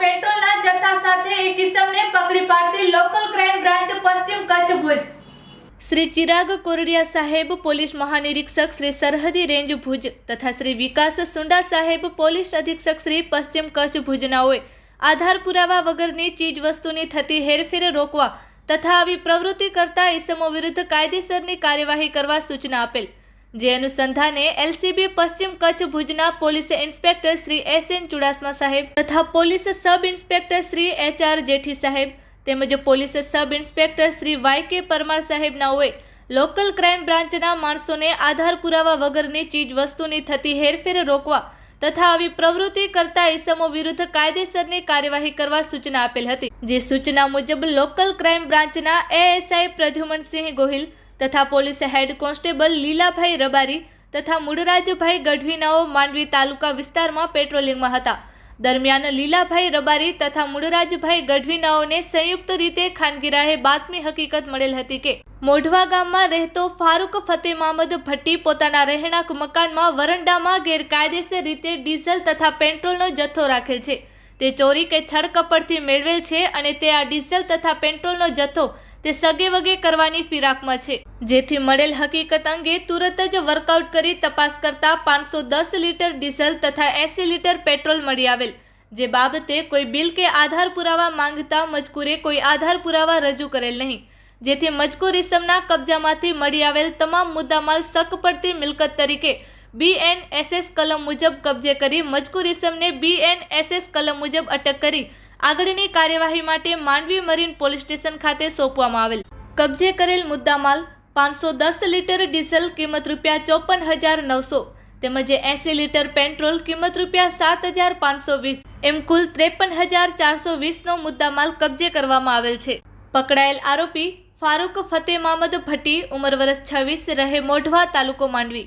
પેટ્રોલના જથ્થા સાથે એક કિસમને પકડી પાડતી લોકલ ક્રાઇમ બ્રાન્ચ પશ્ચિમ કચ્છ ભુજ. શ્રી ચિરાગ કોરડિયા સાહેબ પોલીસ મહાનિરીક્ષક શ્રી સરહદી રેન્જ ભુજ તથા શ્રી વિકાસ સુંડા સાહેબ પોલીસ અધિક્ષક શ્રી પશ્ચિમ કચ્છ ભુજનાઓએ આધાર પુરાવા વગરની ચીજ વસ્તુની થતી હેરફેર રોકવા તથા આવી પ્રવૃત્તિ કરતા ઇસમો વિરુદ્ધ કાયદેસરની કાર્યવાહી કરવા સૂચના આપેલ. જે અનુસંધાને એલસીબી પશ્ચિમ કચ્છ ભુજના police inspector Shri S N Chudasama સાહેબ તથા police sub inspector Shri H R Jethi સાહેબ તેમજ police sub inspector Shri Y K Parmar સાહેબનાઓએ local crime બ્રાન્ચના માણસોને આધાર પુરાવા વગરની ચીજ વસ્તુની થતી હેરફેર રોકવા તથા આવી પ્રવૃત્તિ કરતા ઇસમો વિરુદ્ધ કાયદેસરની કાર્યવાહી કરવા સૂચના આપેલ હતી. જે સૂચના મુજબ લોકલ ક્રાઇમ બ્રાન્ચના એએસઆઈ પ્રદ્યુમનસિંહ ગોહિલ તથા police head constable Lilabhai Rabari તથા મૂળરાજભાઈ ગઢવીનાઓ માંડવી તાલુકા વિસ્તારમાં પેટ્રોલિંગમાં હતા. દરમિયાન લીલાભાઈ રબારી તથા મૂળરાજભાઈ ગઢવીનાઓને સંયુક્ત રીતે ખાનગીરાહે બાતમી હકીકત મળેલ હતી કે, મોઢવા ગામમાં રહેતો ફારૂક ફતેહ મહમદ ભટ્ટી પોતાના રહેણાંક મકાનમાં વરંડામાં ગેરકાયદેસર રીતે ડીઝલ તથા પેટ્રોલનો જથ્થો રાખેલ છે. તે ચોરી કે છળકપડથી મેળવેલ છે અને તે આ ડીઝલ તથા પેટ્રોલનો જથ્થો તે સગે વગે કરવાની ફિરાકમાં છે. જેથી મળેલ હકીકત અંગે તુરત જ વર્કઆઉટ કરી તપાસ કરતા પાંચસો દસ લીટર ડીઝલ તથા એંસી લીટર પેટ્રોલ મળી આવેલ. જે બાબતે કોઈ બિલ કે આધાર પુરાવા માંગતા મજકૂરે કોઈ આધાર પુરાવા રજૂ કરેલ નહીં. જેથી મજકૂર ઇસમના કબજામાંથી મળી આવેલ તમામ મુદ્દામાલ શક પડતી મિલકત તરીકે બીએનએસએસ કલમ મુજબ કબજે કરી મજકૂર ઇસમને બીએનએસએસ કલમ મુજબ અટક કરી આગળની કાર્યવાહી માટે માંડવી મરીન પોલીસ સ્ટેશન ખાતે સોંપવામાં આવેલ. કબજે કરેલ મુદ્દામાલ પાંચસો દસ લીટર ડીઝલ કિંમત રૂપિયા ચોપન હજાર નવસો તેમજ એંસી લીટર પેટ્રોલ કિંમત રૂપિયા સાત હજાર પાંચસો વીસ એમ કુલ ત્રેપન હજાર ચારસો વીસનો મુદ્દામાલ કબજે કરવામાં આવેલ છે. પકડાયેલ આરોપી ફારૂક ફતેહ મામદ ભટ્ટી, ઉંમર વર્ષ છવ્વીસ, રહે મોઢવા તાલુકો માંડવી.